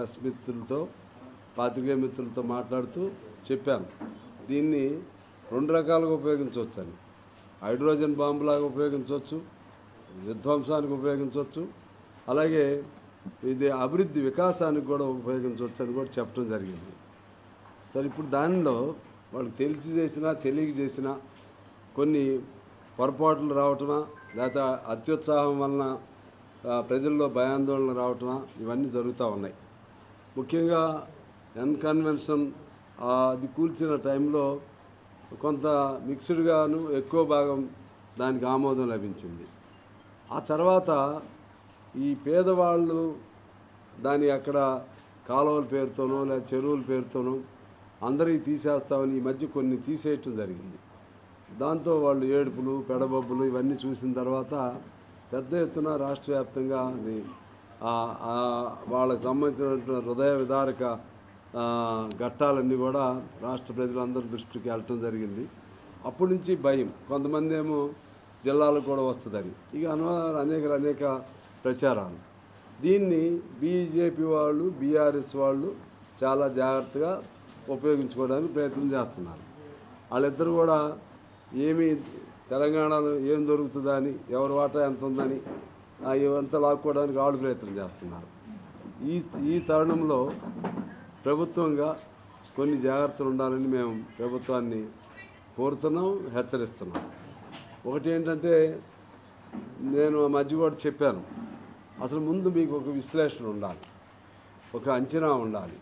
Press మిత్రులతో పాత్రికేయ మిత్రులతో మాట్లాడుతూ చెప్పాను. దీన్ని రెండు రకాలుగా ఉపయోగించవచ్చు అని హైడ్రోజన్ బాంబులాగా ఉపయోగించవచ్చు విధ్వంసానికి ఉపయోగించవచ్చు అలాగే ఇది అభివృద్ధి వికాసానికి కూడా ఉపయోగించవచ్చు అని కూడా చెప్పడం జరిగింది. సరే ఇప్పుడు దానిలో వాళ్ళు తెలిసి చేసినా తెలియక చేసినా కొన్ని పొరపాట్లు రావటమా లేకపోతే అత్యుత్సాహం వలన ప్రజల్లో భయాందోళన రావటమా ఇవన్నీ జరుగుతూ ఉన్నాయి. ముఖ్యంగా ఎన్ కన్వెన్షన్ అది కూల్చిన టైంలో కొంత మిక్స్డ్గాను ఎక్కువ భాగం దానికి ఆమోదం లభించింది. ఆ తర్వాత ఈ పేదవాళ్ళు దాని అక్కడ కాలువల పేరుతోనో లేదా చెరువుల పేరుతోనో అందరికీ తీసేస్తామని ఈ మధ్య కొన్ని తీసేయటం జరిగింది. దాంతో వాళ్ళు ఏడుపులు పెడబొబ్బులు ఇవన్నీ చూసిన తర్వాత పెద్ద ఎత్తున రాష్ట్ర వ్యాప్తంగా అది వాళ్ళకి సంబంధించిన హృదయ విదారక ఘట్టాలన్నీ కూడా రాష్ట్ర ప్రజలందరి దృష్టికి వెళ్ళటం జరిగింది. అప్పటి నుంచి భయం. కొంతమంది ఏమో జిల్లాలకు కూడా వస్తుందని. ఇక అన్న అనేక అనేక ప్రచారాలు. దీన్ని బీజేపీ వాళ్ళు బీఆర్ఎస్ వాళ్ళు చాలా జాగ్రత్తగా ఉపయోగించుకోవడానికి ప్రయత్నం చేస్తున్నారు. వాళ్ళిద్దరు కూడా ఏమి తెలంగాణలో ఏం దొరుకుతుందని ఎవరి వాటా ఎంత ఉందని ఇవంతా లాక్కోవడానికి వాళ్ళు ప్రయత్నం చేస్తున్నారు. ఈ ఈ తరుణంలో ప్రభుత్వంగా కొన్ని జాగ్రత్తలు ఉండాలని మేము ప్రభుత్వాన్ని కోరుతున్నాం హెచ్చరిస్తున్నాం. ఒకటి ఏంటంటే నేను ఆ మధ్య కూడా చెప్పాను అసలు ముందు మీకు ఒక విశ్లేషణ ఉండాలి ఒక అంచనా ఉండాలి.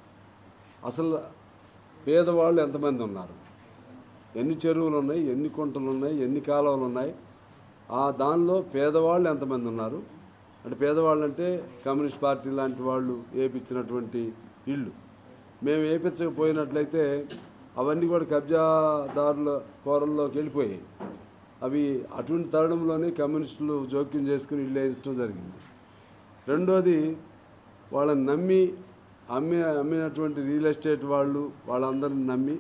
అసలు పేదవాళ్ళు ఎంతమంది ఉన్నారు? ఎన్ని చెరువులు ఉన్నాయి ఎన్ని కుంటలు ఉన్నాయి ఎన్ని కాలువలు ఉన్నాయి? ఆ దానిలో పేదవాళ్ళు ఎంతమంది ఉన్నారు? అంటే పేదవాళ్ళు అంటే కమ్యూనిస్ట్ పార్టీ లాంటి వాళ్ళు వేపించినటువంటి ఇళ్ళు. మేము వేపించకపోయినట్లయితే అవన్నీ కూడా కబ్జాదారుల కోరల్లోకి వెళ్ళిపోయాయి. అవి అటువంటి తరుణంలోనే కమ్యూనిస్టులు జోక్యం చేసుకుని ఇల్లు వేయించడం జరిగింది. రెండోది వాళ్ళని నమ్మి అమ్మి అమ్మినటువంటి రియల్ ఎస్టేట్ వాళ్ళు వాళ్ళందరిని నమ్మి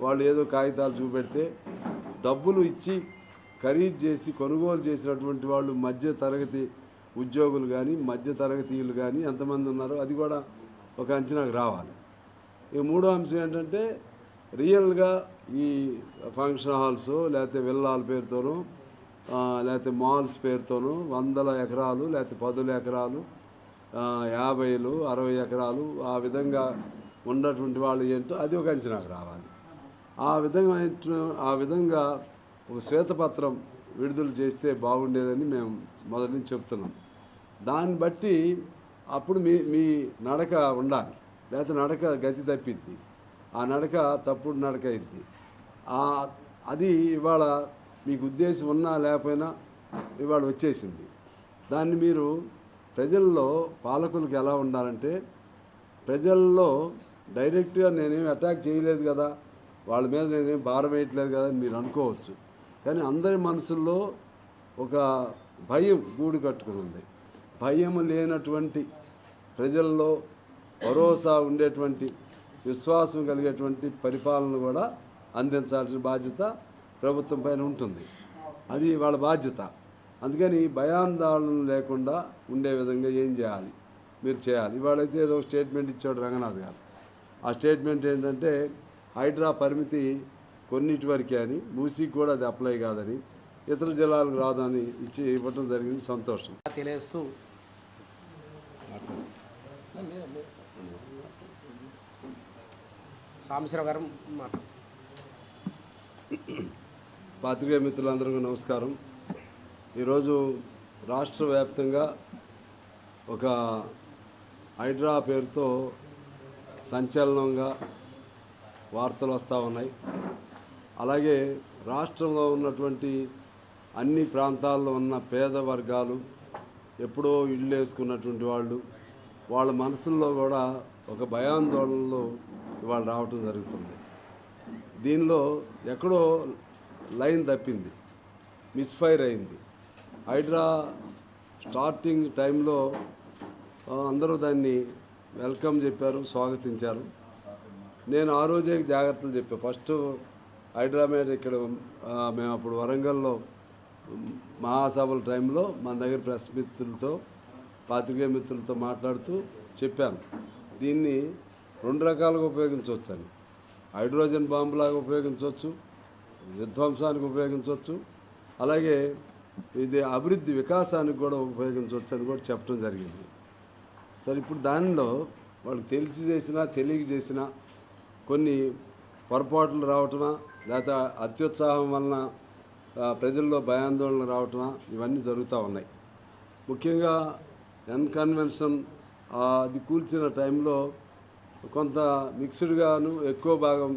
వాళ్ళు ఏదో కాగితాలు చూపెడితే డబ్బులు ఇచ్చి ఖరీదు చేసి కొనుగోలు చేసినటువంటి వాళ్ళు మధ్య తరగతి ఉద్యోగులు కానీ మధ్య తరగతీయులు కానీ ఎంతమంది ఉన్నారో అది కూడా ఒక అంచనాకు రావాలి. ఇక మూడో అంశం ఏంటంటే రియల్గా ఈ ఫంక్షన్ హాల్స్ లేకపోతే విల్లాల పేరుతోనూ లేకపోతే మాల్స్ పేరుతోనూ వందల ఎకరాలు లేకపోతే పదుల ఎకరాలు యాభైలు అరవై ఎకరాలు ఆ విధంగా ఉన్నటువంటి వాళ్ళు ఏంటో అది ఒక అంచనాకు రావాలి. ఆ విధంగా ఆ విధంగా ఒక శ్వేతపత్రం విడుదల చేస్తే బాగుండేదని మేము మొదటి నుంచి చెప్తున్నాం. దాన్ని బట్టి అప్పుడు మీ మీ నడక ఉండాలి. లేకపోతే నడక గతి తప్పిద్ది. ఆ నడక తప్పుడు నడక అయింది. అది ఇవాళ మీకు ఉద్దేశం ఉన్నా లేకపోయినా ఇవాళ వచ్చేసింది. దాన్ని మీరు ప్రజల్లో పాలకులకు ఎలా ఉండాలంటే ప్రజల్లో డైరెక్ట్గా నేనేం అటాక్ చేయలేదు కదా వాళ్ళ మీద నేనేం భారం వేయట్లేదు కదా అని మీరు అనుకోవచ్చు. కానీ అందరి మనసుల్లో ఒక భయం గూడు కట్టుకుని ఉంది. భయం లేనటువంటి ప్రజల్లో భరోసా ఉండేటువంటి విశ్వాసం కలిగేటువంటి పరిపాలన కూడా అందించాల్సిన బాధ్యత ప్రభుత్వం పైన ఉంటుంది. అది వాళ్ళ బాధ్యత. అందుకని భయాందోళన లేకుండా ఉండే విధంగా ఏం చేయాలి? మీరు చేయాలి. ఇవాళైతే ఏదో ఒక స్టేట్మెంట్ ఇచ్చాడు రంగనాథ్ గారు. ఆ స్టేట్మెంట్ ఏంటంటే హైడ్రా పరిమితి కొన్నిటి వరకే అని మూసీకి కూడా అది అప్లై కాదని ఇతర జిల్లాలకు రాదని ఇచ్చి ఇవ్వటం జరిగింది సంతోషం. తెలియస్తూ సాంబశివరావు గారు మాట. పాత్రికేయ మిత్రులందరికీ నమస్కారం. ఈరోజు రాష్ట్ర వ్యాప్తంగా ఒక హైడ్రా పేరుతో సంచలనంగా వార్తలు వస్తూ ఉన్నాయి. అలాగే రాష్ట్రంలో ఉన్నటువంటి అన్ని ప్రాంతాల్లో ఉన్న పేద వర్గాలు ఎప్పుడో ఇల్లు వేసుకున్నటువంటి వాళ్ళు వాళ్ళ మనసుల్లో కూడా ఒక భయాందోళనలో ఇవాళ రావటం జరుగుతుంది. దీనిలో ఎక్కడో లైన్ తప్పింది మిస్ఫైర్ అయింది. హైడ్రా స్టార్టింగ్ టైంలో అందరూ దాన్ని వెల్కమ్ చెప్పారు స్వాగతించారు. నేను ఆ రోజే జాగ్రత్తలు చెప్పాను ఫస్ట్ హైదరాబాద్ ఇక్కడ మేము అప్పుడు వరంగల్లో మహాసభల టైంలో మన దగ్గర ప్రెస్ మిత్రులతో పాత్రికేయ మిత్రులతో మాట్లాడుతూ చెప్పాను దీన్ని రెండు రకాలుగా ఉపయోగించవచ్చని. హైడ్రోజన్ బాంబులాగా ఉపయోగించవచ్చు విధ్వంసానికి ఉపయోగించవచ్చు అలాగే ఇది అభివృద్ధి వికాసానికి కూడా ఉపయోగించవచ్చు అని కూడా చెప్పడం జరిగింది. సరే ఇప్పుడు దానిలో వాళ్ళు తెలిసి చేసినా తెలియక చేసినా కొన్ని పొరపాట్లు రావటమా లేకపోతే అత్యుత్సాహం వలన ప్రజల్లో భయాందోళన రావటం ఇవన్నీ జరుగుతూ ఉన్నాయి. ముఖ్యంగా ఎన్ కన్వెన్షన్ అది కూల్చిన టైంలో కొంత మిక్స్డ్గాను ఎక్కువ భాగం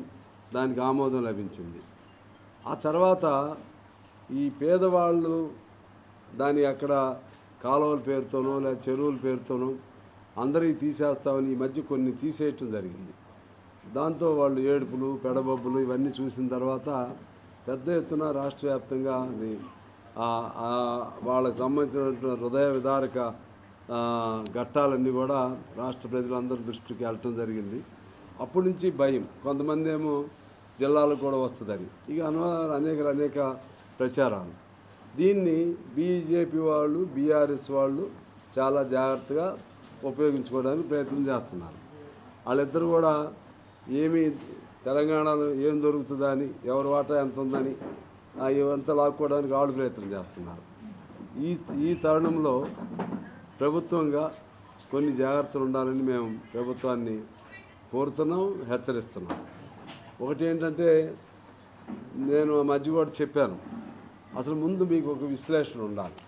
దానికి ఆమోదం లభించింది. ఆ తర్వాత ఈ పేదవాళ్ళు దాని అక్కడ కాలువల పేరుతోనో లేదా చెరువుల పేరుతోనో అందరికీ తీసేస్తామని ఈ మధ్య కొన్ని తీసేయటం జరిగింది. దాంతో వాళ్ళు ఏడుపులు పెడబొబ్బులు ఇవన్నీ చూసిన తర్వాత పెద్ద ఎత్తున రాష్ట్ర వ్యాప్తంగా అది వాళ్ళకి సంబంధించిన హృదయ విదారక ఘట్టాలన్నీ కూడా రాష్ట్ర ప్రజలందరి దృష్టికి వెళ్ళటం జరిగింది. అప్పటి నుంచి భయం. కొంతమంది ఏమో జిల్లాలకు కూడా వస్తుందని ఇక అన్న అనేక అనేక ప్రచారాలు. దీన్ని బీజేపీ వాళ్ళు బీఆర్ఎస్ వాళ్ళు చాలా జాగ్రత్తగా ఉపయోగించుకోవడానికి ప్రయత్నం చేస్తున్నారు. వాళ్ళిద్దరు కూడా ఏమి తెలంగాణలో ఏం దొరుకుతుందని ఎవరి వాటా ఎంత ఉందని ఇవంతా లాక్కోవడానికి ఆడు ప్రయత్నం చేస్తున్నారు. ఈ ఈ తరుణంలో ప్రభుత్వంగా కొన్ని జాగ్రత్తలు ఉండాలని మేము ప్రభుత్వాన్ని కోరుతున్నాం హెచ్చరిస్తున్నాం. ఒకటి ఏంటంటే నేను ఆ మధ్య కూడా చెప్పాను అసలు ముందు మీకు ఒక విశ్లేషణ ఉండాలి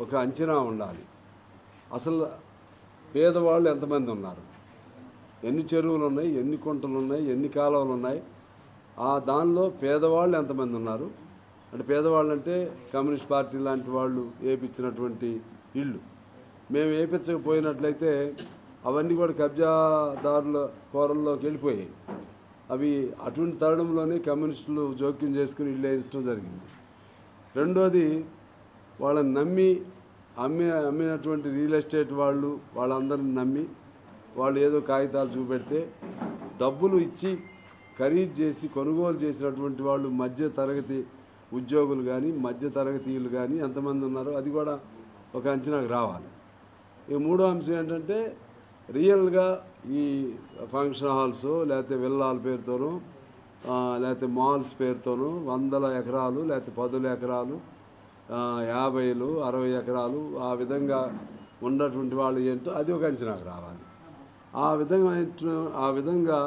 ఒక అంచనా ఉండాలి. అసలు పేదవాళ్ళు ఎంతమంది ఉన్నారు? ఎన్ని చెరువులు ఉన్నాయి ఎన్ని కుంటలు ఉన్నాయి ఎన్ని కాలువలు ఉన్నాయి ఆ దానిలో పేదవాళ్ళు ఎంతమంది ఉన్నారు? అంటే పేదవాళ్ళు అంటే కమ్యూనిస్ట్ పార్టీ లాంటి వాళ్ళు వేపించినటువంటి ఇళ్ళు. మేము వేపించకపోయినట్లయితే అవన్నీ కూడా కబ్జాదారుల కోరల్లోకి వెళ్ళిపోయాయి. అవి అటువంటి తరుణంలోనే కమ్యూనిస్టులు జోక్యం చేసుకుని ఇల్లు వేయించడం జరిగింది. రెండోది వాళ్ళని నమ్మి అమ్మి అమ్మినటువంటి రియల్ ఎస్టేట్ వాళ్ళు వాళ్ళందరిని నమ్మి వాళ్ళు ఏదో కాగితాలు చూపెడితే డబ్బులు ఇచ్చి ఖరీదు చేసి కొనుగోలు చేసినటువంటి వాళ్ళు మధ్య తరగతి ఉద్యోగులు కానీ మధ్య తరగతిలు కానీ ఎంతమంది ఉన్నారో అది కూడా ఒక అంచనాకు రావాలి. ఈ మూడో అంశం ఏంటంటే రియల్గా ఈ ఫంక్షన్ హాల్స్ లేకపోతే విల్లాల పేరుతోనూ లేకపోతే మాల్స్ పేరుతోనూ వందల ఎకరాలు లేకపోతే పదుల ఎకరాలు యాభైలు అరవై ఎకరాలు ఆ విధంగా ఉన్నటువంటి వాళ్ళు ఏంటో అది ఒక అంచనాకు రావాలి. ఆ విధంగా ఆ విధంగా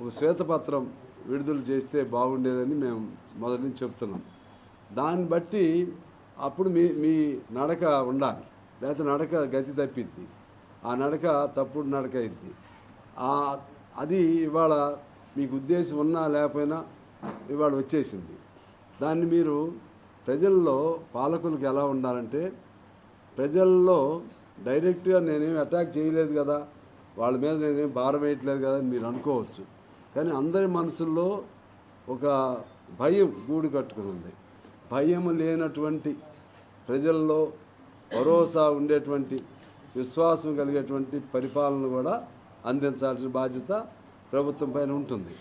ఒక శ్వేతపత్రం విడుదల చేస్తే బాగుండేదని మేము మొదటి నుంచి చెప్తున్నాం. దాన్ని బట్టి అప్పుడు మీ మీ నడక ఉండాలి. లేకపోతే నడక గతి తప్పిద్ది. ఆ నడక తప్పుడు నడక అయింది. అది ఇవాళ మీకు ఉద్దేశం ఉన్నా లేకపోయినా ఇవాళ వచ్చేసింది. దాన్ని మీరు ప్రజల్లో పాలకులకు ఎలా ఉండాలంటే ప్రజల్లో డైరెక్ట్గా నేనేమి అటాక్ చేయలేదు కదా వాళ్ళ మీద నేనేం భారం వేయట్లేదు కదా మీరు అనుకోవచ్చు. కానీ అందరి మనసుల్లో ఒక భయం గూడు కట్టుకుని ఉంది. భయం లేనటువంటి ప్రజల్లో భరోసా ఉండేటువంటి విశ్వాసం కలిగేటువంటి పరిపాలన కూడా అందించాల్సిన బాధ్యత ప్రభుత్వం పైన ఉంటుంది.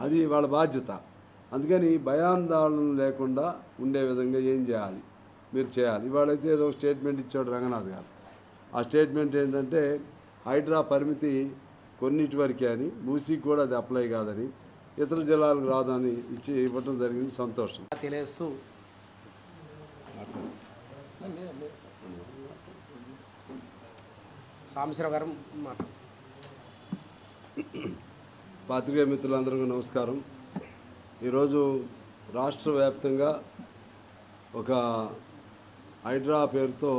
అది వాళ్ళ బాధ్యత. అందుకని భయాందోళన లేకుండా ఉండే విధంగా ఏం చేయాలి? మీరు చేయాలి. ఇవాళైతే ఏదో ఒక స్టేట్మెంట్ ఇచ్చాడు రంగనాథ్ గారు. ఆ స్టేట్మెంట్ ఏంటంటే హైడ్రా పరిమితి కొన్నిటి వరకే అని మూసీకి కూడా అది అప్లై కాదని ఇతర జిల్లాలకు రాదని ఇచ్చి ఇవ్వటం జరిగింది. సంతోషం. తెలియస్తూ సాంబశివరావు గారు మాట పాత్రికేయ మిత్రులందరికీ నమస్కారం. ఈరోజు రాష్ట్ర వ్యాప్తంగా ఒక హైడ్రా పేరుతో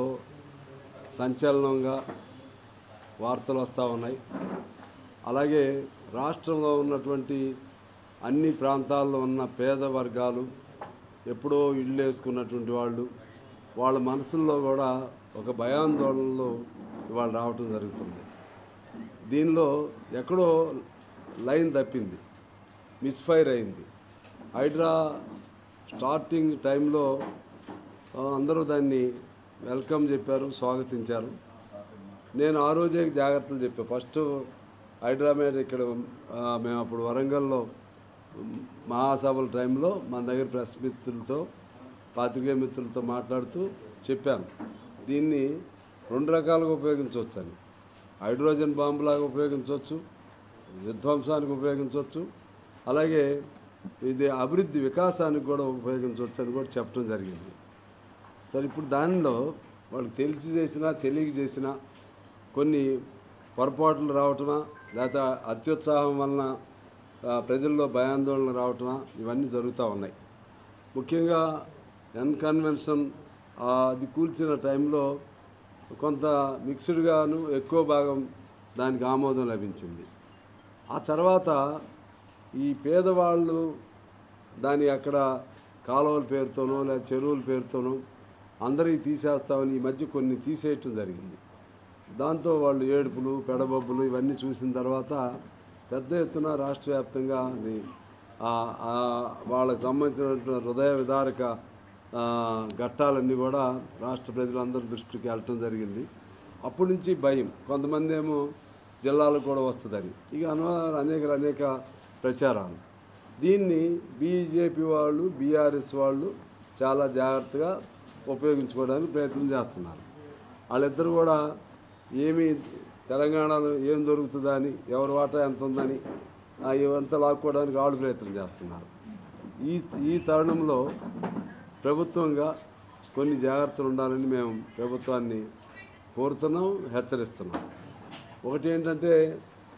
సంచలనంగా వార్తలు వస్తూ ఉన్నాయి. అలాగే రాష్ట్రంలో ఉన్నటువంటి అన్ని ప్రాంతాల్లో ఉన్న పేద వర్గాలు ఎప్పుడో ఇళ్ళు వేసుకున్నటువంటి వాళ్ళు వాళ్ళ మనసుల్లో కూడా ఒక భయాందోళనలో ఇవాళ రావటం జరుగుతుంది. దీనిలో ఎక్కడో లైన్ తప్పింది మిస్ఫైర్ అయింది. హైడ్రా స్టార్టింగ్ టైంలో అందరూ దాన్ని వెల్కమ్ చెప్పారు స్వాగతించారు. నేను ఆ రోజే జాగ్రత్తలు చెప్పా. ఫస్ట్ హైదరాబాద్ ఇక్కడ మేము అప్పుడు వరంగల్లో మహాసభల టైంలో మన దగ్గర ప్రెస్ మిత్రులతో పాత్రికేయ మిత్రులతో మాట్లాడుతూ చెప్పాను. దీన్ని రెండు రకాలుగా ఉపయోగించవచ్చని. హైడ్రోజన్ బాంబులాగా ఉపయోగించవచ్చు విధ్వంసానికి ఉపయోగించవచ్చు అలాగే ఇది అభివృద్ధి వికాసానికి కూడా ఉపయోగించవచ్చు అని కూడా చెప్పడం జరిగింది. సరే ఇప్పుడు దానిలో వాళ్ళకి తెలిసి చేసినా తెలియక చేసినా కొన్ని పొరపాట్లు రావటమా లేదా అత్యుత్సాహం వలన ప్రజల్లో భయాందోళన రావటమా ఇవన్నీ జరుగుతూ ఉన్నాయి. ముఖ్యంగా ఎన్ కన్వెన్షన్ అది కూల్చిన టైంలో కొంత మిక్స్డ్గాను ఎక్కువ భాగం దానికి ఆమోదం లభించింది. ఆ తర్వాత ఈ పేదవాళ్ళు దాని అక్కడ కాలువల పేరుతోనో లేదా చెరువుల పేరుతోనో అందరికీ తీసేస్తామని ఈ మధ్య కొన్ని తీసేయటం జరిగింది. దాంతో వాళ్ళు ఏడుపులు పెడబొబ్బులు ఇవన్నీ చూసిన తర్వాత పెద్ద ఎత్తున రాష్ట్ర వ్యాప్తంగా అది వాళ్ళకు వాళ్ళకి సంబంధించిన హృదయ విదారక ఘట్టాలన్నీ కూడా రాష్ట్ర ప్రజలందరి దృష్టికి వెళ్ళటం జరిగింది. అప్పటి నుంచి భయం. కొంతమంది ఏమో జిల్లాలకు కూడా వస్తుందని. ఇక అన్న అనేక అనేక ప్రచారాలు. దీన్ని బీజేపీ వాళ్ళు బీఆర్ఎస్ వాళ్ళు చాలా జాగ్రత్తగా ఉపయోగించుకోవడానికి ప్రయత్నం చేస్తున్నారు. వాళ్ళిద్దరు కూడా ఏమి తెలంగాణలో ఏం దొరుకుతుందని ఎవరి వాటా ఎంత ఉందని ఇవంతా లాక్కోవడానికి వాళ్ళు ప్రయత్నం చేస్తున్నారు. ఈ ఈ తరుణంలో ప్రభుత్వంగా కొన్ని జాగ్రత్తలు ఉండాలని మేము ప్రభుత్వాన్ని కోరుతున్నాం హెచ్చరిస్తున్నాం. ఒకటి ఏంటంటే